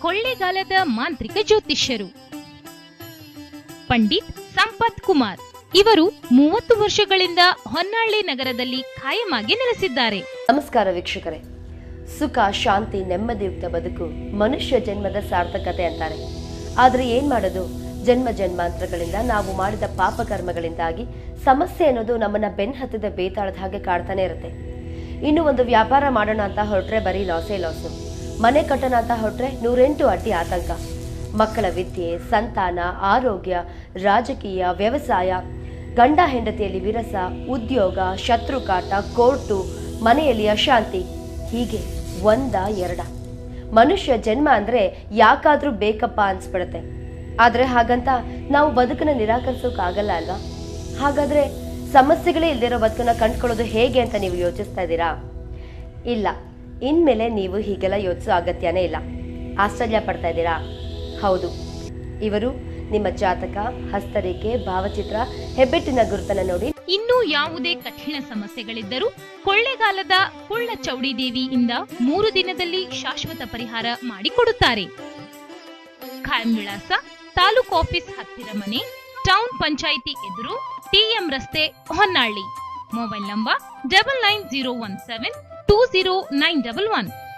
ಕೊಳ್ಳೇಗಾಲದ ಮಾಂತ್ರಿಕ ಜ್ಯೋತಿಷ್ಯರು. ಪಂಡಿತ್ ಸಂಪತ್ ಕುಮಾರ್. ಇವರು ಮೂವತ್ತು ವರ್ಷಗಳಿಂದ ಹೊನ್ನಾಳಿ ನಗರದಲ್ಲಿ ಖಾಯಮಾಗಿ ನೆಲೆಸಿದ್ದಾರೆ. ನಮಸ್ಕಾರ ವೀಕ್ಷಕರೇ. ಸುಖ, ಶಾಂತಿ ನೆಮ್ಮದಿಯುಕ್ತ ಬದುಕು ಮನುಷ್ಯ ಜನ್ಮದ ಸಾರ್ಥಕತೆ ಅಂತಾರೆ. ಆದರೆ ಏನ್ ಮಾಡೋದು? ಜನ್ಮ ಜನ್ಮಾಂತರಗಳಿಂದ ನಾವು ಮಾಡಿದ ಪಾಪ ಕರ್ಮಗಳಿಂದಾಗಿ ಸಮಸ್ಯೆ ಅನ್ನೋದು ನಮ್ಮನ್ನ ಬೆನ್ ಹತ್ತಿದ, ಬೇತಾಳದ ಹಾಗೆ ಕಾಡ್ತಾನೆ ಇರುತ್ತೆ. ಇನ್ನು ಒಂದು ವ್ಯಾಪಾರ ಮಾಡೋಣ ಅಂತ ಹೊರಟ್ರೆ ಬರೀ ಲಾಸೇ ಲಾಸು ಮನೆ ಕಟ್ಟನಾತ ಅಂತ ನೂರೆಂಟು ಅಡ್ಡಿ ಆತಂಕ. ಮಕ್ಕಳ ವಿದ್ಯೆ, ಸಂತಾನ, ಆರೋಗ್ಯ, ರಾಜಕೀಯ, ವ್ಯವಸಾಯ, ಗಂಡ ಹೆಂಡತಿಯಲ್ಲಿ ವಿರಸ, ಉದ್ಯೋಗ, ಶತ್ರುಕಾಟ, ಕೋರ್ಟು, ಮನೆಯಲ್ಲಿ ಅಶಾಂತಿ, ಹೀಗೆ ಒಂದ ಎರಡ. ಮನುಷ್ಯ ಜನ್ಮ ಅಂದ್ರೆ ಯಾಕಾದ್ರೂ ಬೇಕಪ್ಪ ಅನ್ಸ್ಬಿಡತ್ತೆ. ಆದ್ರೆ ಹಾಗಂತ ನಾವು ಬದುಕನ್ನ ನಿರಾಕರಿಸೋಕ್ಕಾಗಲ್ಲ ಅಲ್ವಾ? ಹಾಗಾದ್ರೆ ಸಮಸ್ಯೆಗಳೇ ಇಲ್ದಿರೋ ಬದುಕನ್ನ ಕಂಡ್ಕೊಳ್ಳೋದು ಹೇಗೆ ಅಂತ ನೀವು ಯೋಚಿಸ್ತಾ ಇದ್ದೀರಾ? ಇಲ್ಲ. ಇನ್ಮೇಲೆ ನೀವು ಹೀಗೆಲ್ಲ ಯೋಚಿಸೋ ಅಗತ್ಯನೇ ಇಲ್ಲ. ಆಶ್ಚರ್ಯ ಪಡ್ತಾ ಇದ್ದೀರಾ? ಹೌದು. ಇವರು ನಿಮ್ಮ ಜಾತಕ, ಹಸ್ತರೇಖೆ, ಭಾವಚಿತ್ರ, ಹೆಬ್ಬೆಟ್ಟಿನ ಗುರುತನ್ನ ನೋಡಿ. ಇನ್ನೂ ಯಾವುದೇ ಕಠಿಣ ಸಮಸ್ಯೆಗಳಿದ್ದರೂ ಕೊಳ್ಳೆಗಾಲದ ಕುಳ್ಳ ಚೌಡಿ ದೇವಿಯಿಂದ ಮೂರು ದಿನದಲ್ಲಿ ಶಾಶ್ವತ ಪರಿಹಾರ ಮಾಡಿಕೊಡುತ್ತಾರೆ. ಖಾಯಂ ವಿಳಾಸ, ತಾಲೂಕು ಆಫೀಸ್ ಹತ್ತಿರ ಮನೆ, ಟೌನ್ ಪಂಚಾಯಿತಿ ಎದುರು ಟಿಎಂ ರಸ್ತೆ Honnali. Mobile number double nine zero one seven 20911.